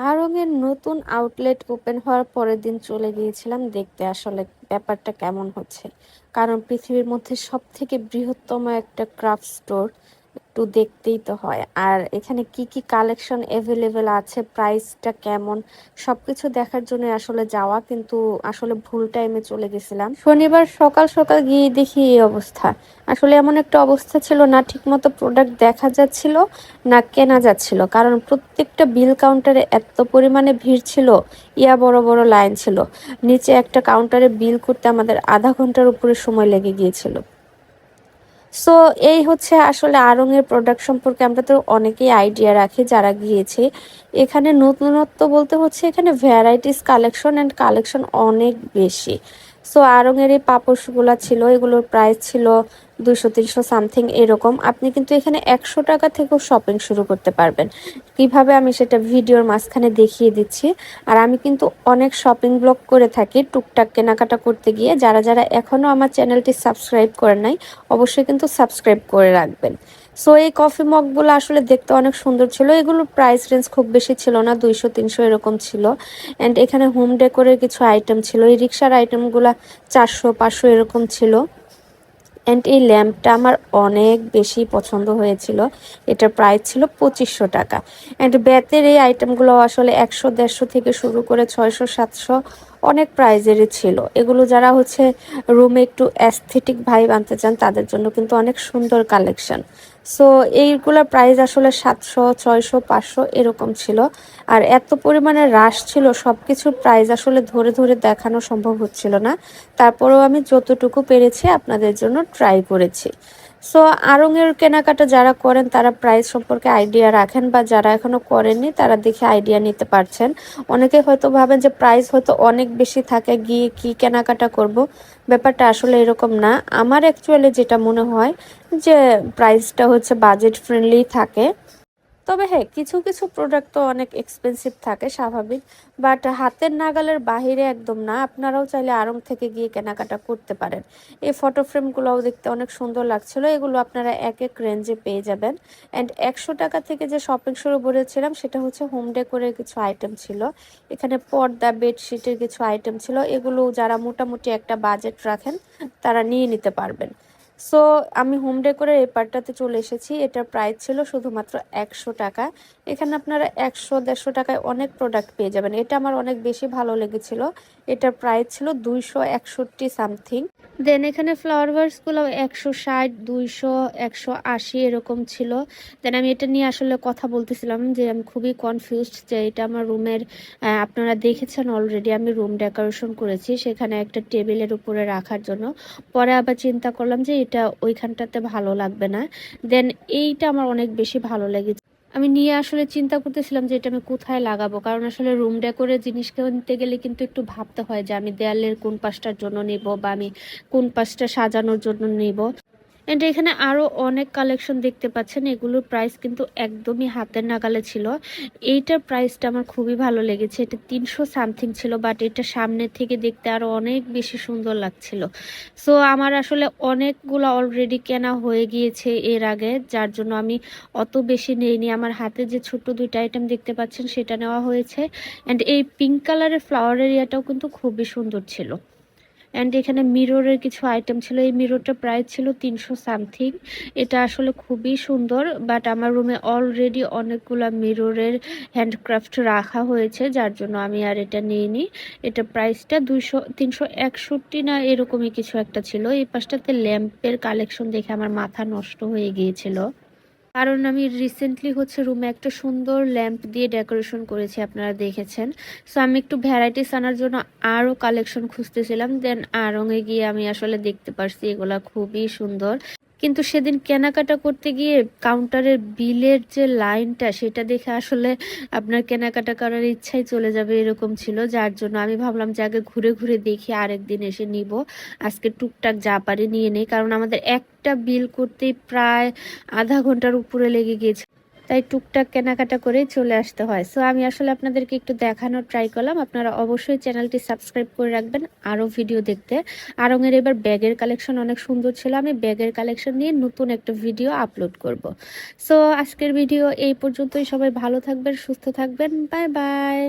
আড়ংয়ের নতুন outlet open হওয়ার পরের দিন চলে গিয়েছিলাম দেখতে। আসলে ব্যাপারটা কেমন হচ্ছে? কারণ পৃথিবীর মধ্যে সব থেকে বৃহত্তম একটা ক্রাফট স্টোর একটু দেখতেই তো হয়। আর এখানে কি কি কালেকশন অ্যাভেলেবেল আছে প্রাইসটা কেমন, সবকিছু দেখার জন্য আসলে যাওয়া, কিন্তু আসলে ভুল টাইমে চলে গেছিলাম। শনিবার সকাল সকাল গিয়ে দেখি এই অবস্থা। আসলে এমন একটা অবস্থা ছিল না ঠিকমতো প্রোডাক্ট দেখা যাচ্ছিল, না কেনা যাচ্ছিল। কারণ প্রত্যেকটা বিল কাউন্টারে এত পরিমাণে ভিড় ছিল, ইয়া বড় বড় লাইন ছিল। নিচে একটা কাউন্টারে বিল করতে আমাদের আধা ঘণ্টার উপরে সময় লেগে গিয়েছিল। সো এই হচ্ছে আসলে আরঙের প্রোডাক্ট সম্পর্কে আমরা তো অনেকেই আইডিয়া রাখি যারা গিয়েছে। এখানে নতুনত্ব বলতে হচ্ছে এখানে ভ্যারাইটিস কালেকশন অ্যান্ড কালেকশন অনেক বেশি। সো আড়ংয়ের এই পাপোশগুলো ছিল, এগুলোর প্রাইস ছিল দুশো তিনশো সামথিং এরকম। আপনি কিন্তু এখানে একশো টাকা থেকেও শপিং শুরু করতে পারবেন। কীভাবে আমি সেটা ভিডিওর মাঝখানে দেখিয়ে দিচ্ছি। আর আমি কিন্তু অনেক শপিং ব্লগ করে থাকি টুকটাক কেনাকাটা করতে গিয়ে। যারা যারা এখনও আমার চ্যানেলটি সাবস্ক্রাইব করে নাই, অবশ্যই কিন্তু সাবস্ক্রাইব করে রাখবেন। সো এই কফি মগগুলো আসলে দেখতে অনেক সুন্দর ছিল। এগুলোর প্রাইস রেঞ্জ খুব বেশি ছিল না, দুইশো, তিনশো এরকম ছিল। অ্যান্ড এখানে হোম ডেকোরের কিছু আইটেম ছিল। এই রিক্সার আইটেমগুলো চারশো, পাঁচশো এরকম ছিল। অ্যান্ড এই ল্যাম্পটা আমার অনেক বেশি পছন্দ হয়েছিল। এটার প্রাইস ছিল পঁচিশশো টাকা। অ্যান্ড ব্যাতের এই আইটেমগুলো আসলে একশো, দেড়শো থেকে শুরু করে ছয়শো, সাতশো অনেক প্রাইজেরই ছিল। এগুলো যারা হচ্ছে রুমে একটু অ্যাস্থেটিক ভাইব আনতে চান, তাদের জন্য কিন্তু অনেক সুন্দর কালেকশন সো এইগুলোর প্রাইস আসলে সাতশো, ছয়শো, পাঁচশো এরকম ছিল। আর এত পরিমাণে হ্রাস ছিল সব কিছুর প্রাইস আসলে ধরে ধরে দেখানো সম্ভব হচ্ছিল না। তারপরেও আমি যতটুকু পেরেছি আপনাদের জন্য ট্রাই করেছি। সো আরঙের কেনাকাটা যারা করেন, তারা প্রাইস সম্পর্কে আইডিয়া রাখেন বা যারা এখনও করেননি, তারা দেখে আইডিয়া নিতে পারছেন। অনেকে হয়তো ভাবেন যে প্রাইস হয়তো অনেক বেশি থাকে, গিয়ে কি কেনাকাটা করব? ব্যাপারটা আসলে এরকম না। আমার অ্যাকচুয়ালি যেটা মনে হয় যে প্রাইসটা হচ্ছে বাজেট ফ্রেন্ডলি থাকে। তবে হ্যাঁ কিছু কিছু প্রোডাক্ট তো অনেক এক্সপেন্সিভ থাকে, স্বাভাবিক। বাট হাতের নাগালের বাহিরে একদম না। আপনারাও চাইলে আড়ং থেকে গিয়ে কেনাকাটা করতে পারেন। এই ফটো ফ্রেমগুলোও দেখতে অনেক সুন্দর লাগছিল। এগুলো আপনারা এক এক রেঞ্জে পেয়ে যাবেন। অ্যান্ড একশো টাকা থেকে যে শপিং শুরু করেছিলাম, সেটা হচ্ছে হোম ডেকোরের কিছু আইটেম ছিল। এখানে পর্দা বেডশিটের কিছু আইটেম ছিল। এগুলো যারা মোটামুটি একটা বাজেট রাখেন, তারা নিয়ে নিতে পারবেন। সো আমি হোম ডেকোরের এই পার্টটাতে চলে এসেছি। এটার প্রাইস ছিল শুধুমাত্র একশো টাকা। এখানে আপনারা একশো দেড়শো টাকায় অনেক প্রোডাক্ট পেয়ে যাবেন। এটা আমার অনেক বেশি ভালো লেগেছিল। এটার প্রাইস ছিল দুইশো একষট্টি সামথিং দেন এখানে ফ্লাওয়ার ভার্সগুলো একশো ষাট, দুইশো, একশো আশি এরকম ছিল। দেন আমি এটা নিয়ে আসলে কথা বলতেছিলাম যে আমি খুবই কনফিউজড যে এটা আমার রুমের আপনারা দেখেছেন অলরেডি আমি রুম ডেকোরেশন করেছি সেখানে একটা টেবিলের উপরে রাখার জন্য। পরে আবার চিন্তা করলাম যে এটা ওইখানটাতে ভালো লাগবে না। দেন এইটা আমার অনেক বেশি ভালো লেগেছে। আমি নিয়ে আসলে চিন্তা করতেছিলাম যে এটা আমি কোথায় লাগাবো। কারণ আসলে রুম ডেকোরের জিনিস কিনতে গেলে কিন্তু একটু ভাবতে হয় যে আমি দেয়ালের কোন পাশটার জন্য নেব বা আমি কোন পাশটা সাজানোর জন্য নিব। এন্ড এখানে আরও অনেক কালেকশন দেখতে পাচ্ছেন। এগুলোর প্রাইস কিন্তু একদমই হাতের নাগালে ছিল। এইটার প্রাইসটা আমার খুবই ভালো লেগেছে। এটা তিনশো সামথিং ছিল বাট এটা সামনে থেকে দেখতে আরও অনেক বেশি সুন্দর লাগছিল। সো আমার আসলে অনেকগুলো অলরেডি কেনা হয়ে গিয়েছে এর আগে, যার জন্য আমি অত বেশি নেইনি। আমার হাতে যে ছোট্ট দুইটা আইটেম দেখতে পাচ্ছেন, সেটা নেওয়া হয়েছে। অ্যান্ড এই পিঙ্ক কালারের ফ্লাওয়ার এরিয়াটাও কিন্তু খুবই সুন্দর ছিল। অ্যান্ড এখানে মিররের কিছু আইটেম ছিল। এই মিররটা প্রাইস ছিল তিনশো সামথিং এটা আসলে খুবই সুন্দর বাট আমার রুমে অলরেডি অনেকগুলো মিররের হ্যান্ডক্রাফট রাখা হয়েছে, যার জন্য আমি আর এটা নিইনি। এটা প্রাইসটা দুইশো, তিনশো একষট্টি না এরকমই কিছু একটা ছিল। এই পাশটাতে ল্যাম্পের কালেকশন দেখে আমার মাথা নষ্ট হয়ে গিয়েছিল। কারণ আমি রিসেন্টলি হচ্ছে রুমে একটা সুন্দর ল্যাম্প দিয়ে ডেকোরেশন করেছি, আপনারা দেখেছেন। সো আমি একটু ভ্যারাইটিস আনার জন্য আরও কালেকশন খুঁজতেছিলাম দেন আরঙে গিয়ে আমি আসলে দেখতে পারছি এগুলা খুবই সুন্দর। কিন্তু সেদিন কেনাকাটা করতে গিয়ে কাউন্টারের বিলের যে লাইনটা সেটা দেখে আসলে আপনার কেনাকাটা করার ইচ্ছাই চলে যাবে এরকম ছিল। যার জন্য আমি ভাবলাম যে আগে ঘুরে ঘুরে দেখি, আরেকদিন এসে নিব। আজকে টুকটাক যা পারি নিয়ে নেই, কারণ আমাদের একটা বিল করতেই প্রায় আধা ঘণ্টার উপরে লেগে গিয়েছে। তাই টুকটাক কেনাকাটা করেই চলে আসতে হয়। সো আমি আসলে আপনাদেরকে একটু দেখানোর ট্রাই করলাম। আপনারা অবশ্যই চ্যানেলটি সাবস্ক্রাইব করে রাখবেন আরও ভিডিও দেখতে। আরঙের এবার ব্যাগের কালেকশন অনেক সুন্দর ছিল। আমি ব্যাগের কালেকশন নিয়ে নতুন একটা ভিডিও আপলোড করব। সো আজকের ভিডিও এই পর্যন্তই। সবাই ভালো থাকবেন, সুস্থ থাকবেন। Bye bye